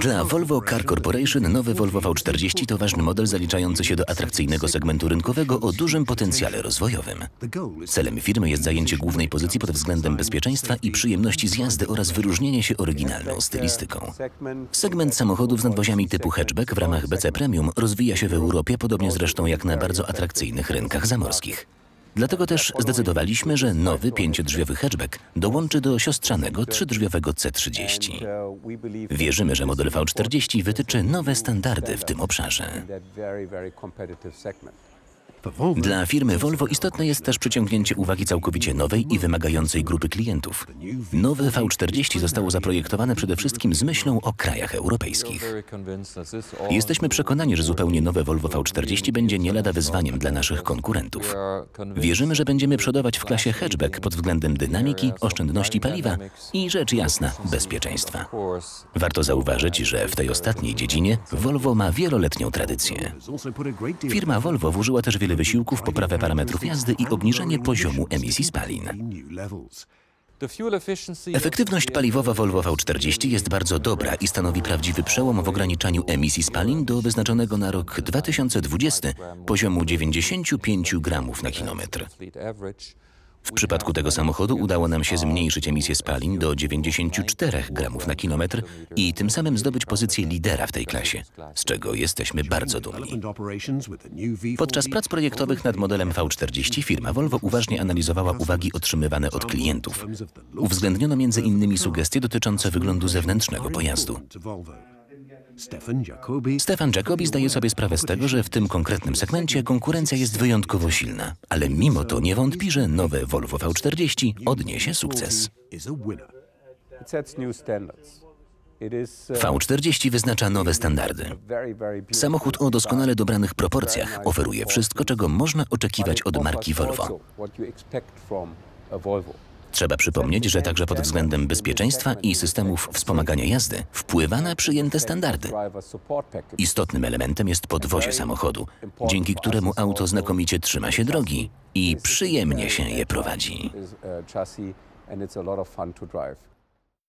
Dla Volvo Car Corporation nowy Volvo V40 to ważny model zaliczający się do atrakcyjnego segmentu rynkowego o dużym potencjale rozwojowym. Celem firmy jest zajęcie głównej pozycji pod względem bezpieczeństwa i przyjemności z jazdy oraz wyróżnienie się oryginalną stylistyką. Segment samochodów z nadwoziami typu hatchback w ramach BC Premium rozwija się w Europie, podobnie zresztą jak na bardzo atrakcyjnych rynkach zamorskich. Dlatego też zdecydowaliśmy, że nowy pięciodrzwiowy hatchback dołączy do siostrzanego trzydrzwiowego C30. Wierzymy, że model V40 wytyczy nowe standardy w tym obszarze. Dla firmy Volvo istotne jest też przyciągnięcie uwagi całkowicie nowej i wymagającej grupy klientów. Nowe V40 zostało zaprojektowane przede wszystkim z myślą o krajach europejskich. Jesteśmy przekonani, że zupełnie nowe Volvo V40 będzie nie lada wyzwaniem dla naszych konkurentów. Wierzymy, że będziemy przodować w klasie hatchback pod względem dynamiki, oszczędności paliwa i rzecz jasna bezpieczeństwa. Warto zauważyć, że w tej ostatniej dziedzinie Volvo ma wieloletnią tradycję. Firma Volvo włożyła też wiele wysiłku w poprawę parametrów jazdy i obniżenie poziomu emisji spalin. Efektywność paliwowa Volvo V40 jest bardzo dobra i stanowi prawdziwy przełom w ograniczaniu emisji spalin do wyznaczonego na rok 2020 poziomu 95 gramów na kilometr. W przypadku tego samochodu udało nam się zmniejszyć emisję spalin do 94 gramów na kilometr i tym samym zdobyć pozycję lidera w tej klasie, z czego jesteśmy bardzo dumni. Podczas prac projektowych nad modelem V40 firma Volvo uważnie analizowała uwagi otrzymywane od klientów. Uwzględniono m.in. sugestie dotyczące wyglądu zewnętrznego pojazdu. Stefan Jacobi zdaje sobie sprawę z tego, że w tym konkretnym segmencie konkurencja jest wyjątkowo silna, ale mimo to nie wątpi, że nowe Volvo V40 odniesie sukces. V40 wyznacza nowe standardy. Samochód o doskonale dobranych proporcjach oferuje wszystko, czego można oczekiwać od marki Volvo. Trzeba przypomnieć, że także pod względem bezpieczeństwa i systemów wspomagania jazdy wpływa na przyjęte standardy. Istotnym elementem jest podwozie samochodu, dzięki któremu auto znakomicie trzyma się drogi i przyjemnie się je prowadzi.